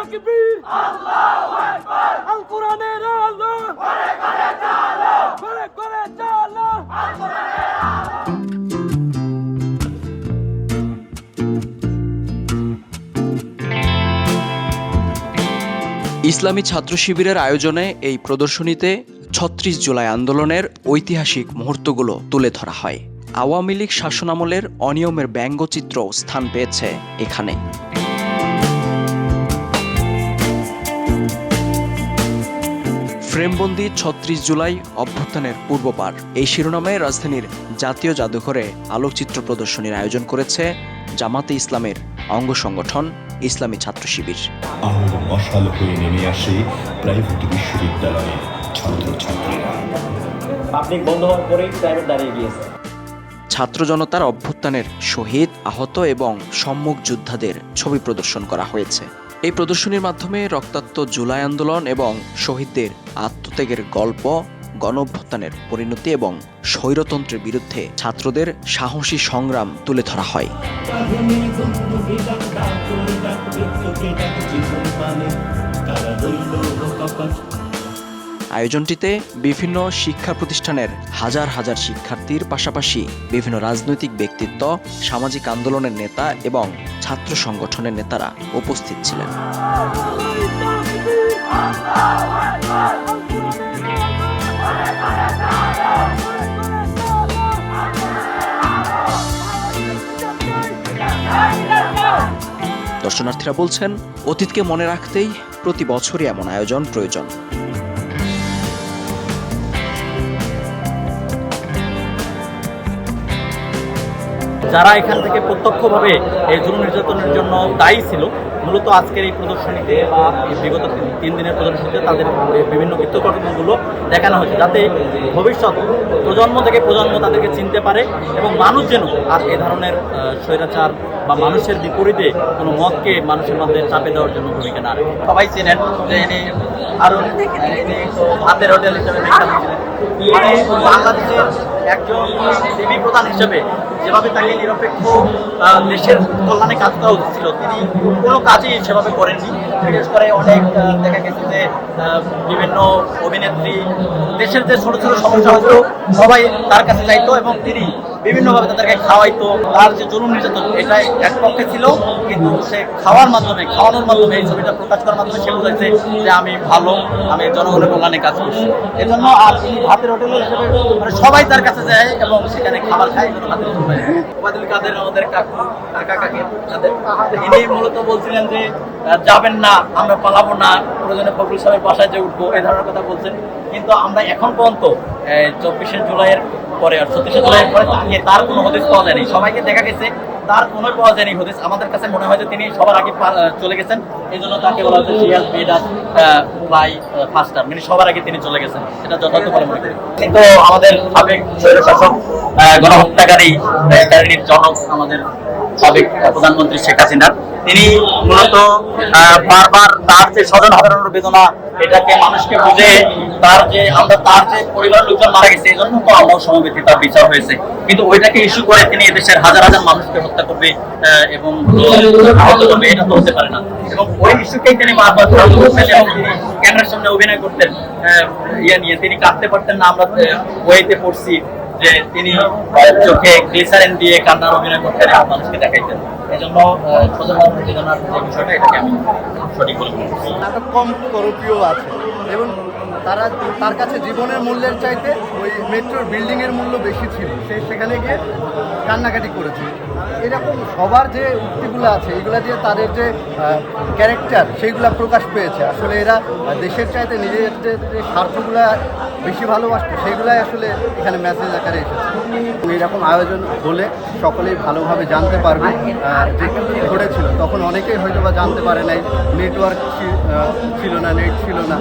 আল্লাহু আকবার আল কোরআনের আলো। চালো ঘরে ঘরে চালো। ইসলামী ছাত্র শিবিরের আয়োজনে এই প্রদর্শনীতে ছত্রিশ জুলাই আন্দোলনের ঐতিহাসিক মুহূর্তগুলো তুলে ধরা হয়। আওয়ামী লীগ শাসনামলের অনিয়মের ব্যঙ্গচিত্র স্থান পেয়েছে এখানে। ফ্রেমবন্দি ছত্রিশ জুলাই অভ্যুত্থানের পূর্বপার। এই শিরোনামে রাজধানীর জাতীয় জাদুঘরে আলোকচিত্র প্রদর্শনীর আয়োজন করেছে জামাতে ইসলামের অঙ্গ সংগঠন ইসলামী ছাত্র শিবির। হয়ে নেমে আসে প্রাইভেট বিশ্ববিদ্যালয়ের ছাত্রছাত্রীরা। পাবলিক বন্ধ হওয়ার পরেই প্রাইভেট দাঁড়িয়ে গিয়েছে। ছাত্র জনতার অভ্যুত্থানের শহীদ আহত এবং সম্মুখ যোদ্ধাদের ছবি প্রদর্শন করা হয়েছে। এই প্রদর্শনীর মাধ্যমে রক্তাক্ত জুলাই আন্দোলন এবং শহীদদের আত্মত্যাগের গল্প গণ অভ্যুত্থানের পরিণতি এবং স্বৈরতন্ত্রের বিরুদ্ধে ছাত্রদের সাহসী সংগ্রাম তুলে ধরা হয়। আয়োজনটিতে বিভিন্ন শিক্ষা প্রতিষ্ঠানের হাজার হাজার শিক্ষার্থীর পাশাপাশি বিভিন্ন রাজনৈতিক ব্যক্তিত্ব, সামাজিক আন্দোলনের নেতা এবং ছাত্র সংগঠনের নেতারা উপস্থিত ছিলেন। দর্শনার্থীরা বলছেন, অতীতকে মনে রাখতেই প্রতি বছরই এমন আয়োজন প্রয়োজন। যারা এখান থেকে প্রত্যক্ষভাবে এই যৌন নির্যাতনের জন্য দায়ী ছিল, মূলত আজকের এই প্রদর্শনীতে বা বিগত তিন- দিনের প্রদর্শনীতে তাদের বিভিন্ন কৃতকর্মগুলো দেখানো হয়েছে, যাতে ভবিষ্যৎ প্রজন্ম থেকে প্রজন্ম তাদেরকে চিনতে পারে এবং মানুষ যেন আর এ ধরনের স্বৈরাচার বা মানুষের বিপরীতে কোনো মতকে মানুষের মধ্যে চাপে দেওয়ার জন্য ভূমিকা না রাখে সবাই চেনেন যে ইনি আরও হাতের হোটেল হিসেবে বাংলাদেশের একজন টিভি প্রধান হিসেবে যেভাবে তাকে নিরপেক্ষ দেশের কল্যাণে কাজ করা উচিত ছিল, তিনি কোনো কাজই সেভাবে করেননি। বিশেষ করে অনেক দেখা গেছে যে বিভিন্ন অভিনেত্রী, দেশের যে ছোট ছোট সমস্যা হতো সবাই তার কাছে যাইতো এবং তিনি বিভিন্নভাবে তাদেরকে খাওয়াইতো। তার যে জরুরি নির্যাতন এটা এক পক্ষে ছিল, কিন্তু সে খাওয়ার মাধ্যমে, খাওয়ানোর মাধ্যমে, এই ছবিটা প্রকাশ করার মাধ্যমে সে বুঝাইছে যে আমি ভালো, আমি জনগণের কল্যাণে কাজ করছি। এজন্য আর ভাতের হোটেল হিসেবে মানে সবাই তার কাছে যায় এবং সেখানে খাবার খায় হোটেল হয়। ওবায়দুল কাদের, আমাদের কাকু কাকা তাদের ইনি মূলত বলছিলেন যে যাবেন না, আমরা পালাবো না, প্রয়োজনে ফখরুল সাহেবের বাসায় যে উঠবো, এই ধরনের কথা বলছেন। কিন্তু আমরা এখন পর্যন্ত চব্বিশে জুলাইয়ের পরে ছত্রিশে জুলাইয়ের পরে তার কোনো হদিস পাওয়া যায়নি। সবাইকে দেখা গেছে তার কোনো পাওয়া যায়নি হদিস। আমাদের কাছে মনে হয় যে তিনি সবার আগে চলে গেছেন। এই জন্য তাকে বলা হচ্ছে শিয়াল বিডাস ফ্লাই ফাস্টার মানে সবার আগে তিনি চলে গেছেন। এটা যথার্থ বলে মনে করি। কিন্তু আমাদের সাবেক স্বৈরশাসক গণহত্যাকারী আহ, জনক আমাদের সাবেক প্রধানমন্ত্রী শেখ হাসিনা। তিনি মূলত বারবার তার যে স্বজন হারানোর বেদনা এটাকে মানুষকে বুঝে তার যে, আমরা তার যে পরিবার লোকজন মারা গেছে, এই জন্য তো আমরা সমবেতি তার বিচার হয়েছে। কিন্তু ওইটাকে ইস্যু করে তিনি এদেশের হাজার হাজার মানুষকে হত্যা করবে এবং আহত করবে, এটা তো হতে পারে না। এবং ওই ইস্যুকেই তিনি বারবার ক্যামেরার সামনে অভিনয় করতেন ইয়ে নিয়ে। তিনি কাঁদতে পারতেন না, আমরা ওয়েতে পড়ছি যে তিনি চোখে গ্লিসারিন দিয়ে কান্নার অভিনয় করতেন এবং মানুষকে দেখাইতেন। এই জন্য স্বজন যে বিষয়টা, এটাকে আমি সঠিক বলে নাটক কম করপীয় আছে। এবং তারা তার কাছে জীবনের মূল্যের চাইতে ওই মেট্রোর বিল্ডিংয়ের মূল্য বেশি ছিল। সে সেখানে গিয়ে কান্নাকাটি করেছে। এরকম সবার যে উক্তিগুলো আছে, এগুলো দিয়ে তাদের যে ক্যারেক্টার সেইগুলো প্রকাশ পেয়েছে। আসলে এরা দেশের চাইতে নিজেদের যে স্বার্থগুলো বেশি ভালোবাসতো সেগুলাই আসলে এখানে মেসেজ আকারে এসেছে। এরকম আয়োজন হলে সকলেই ভালোভাবে জানতে পারবে যে ঘটেছিল। তখন অনেকেই হয়তো বা জানতে পারে নাই নেটওয়ার্ক ছিল না নেট ছিল না।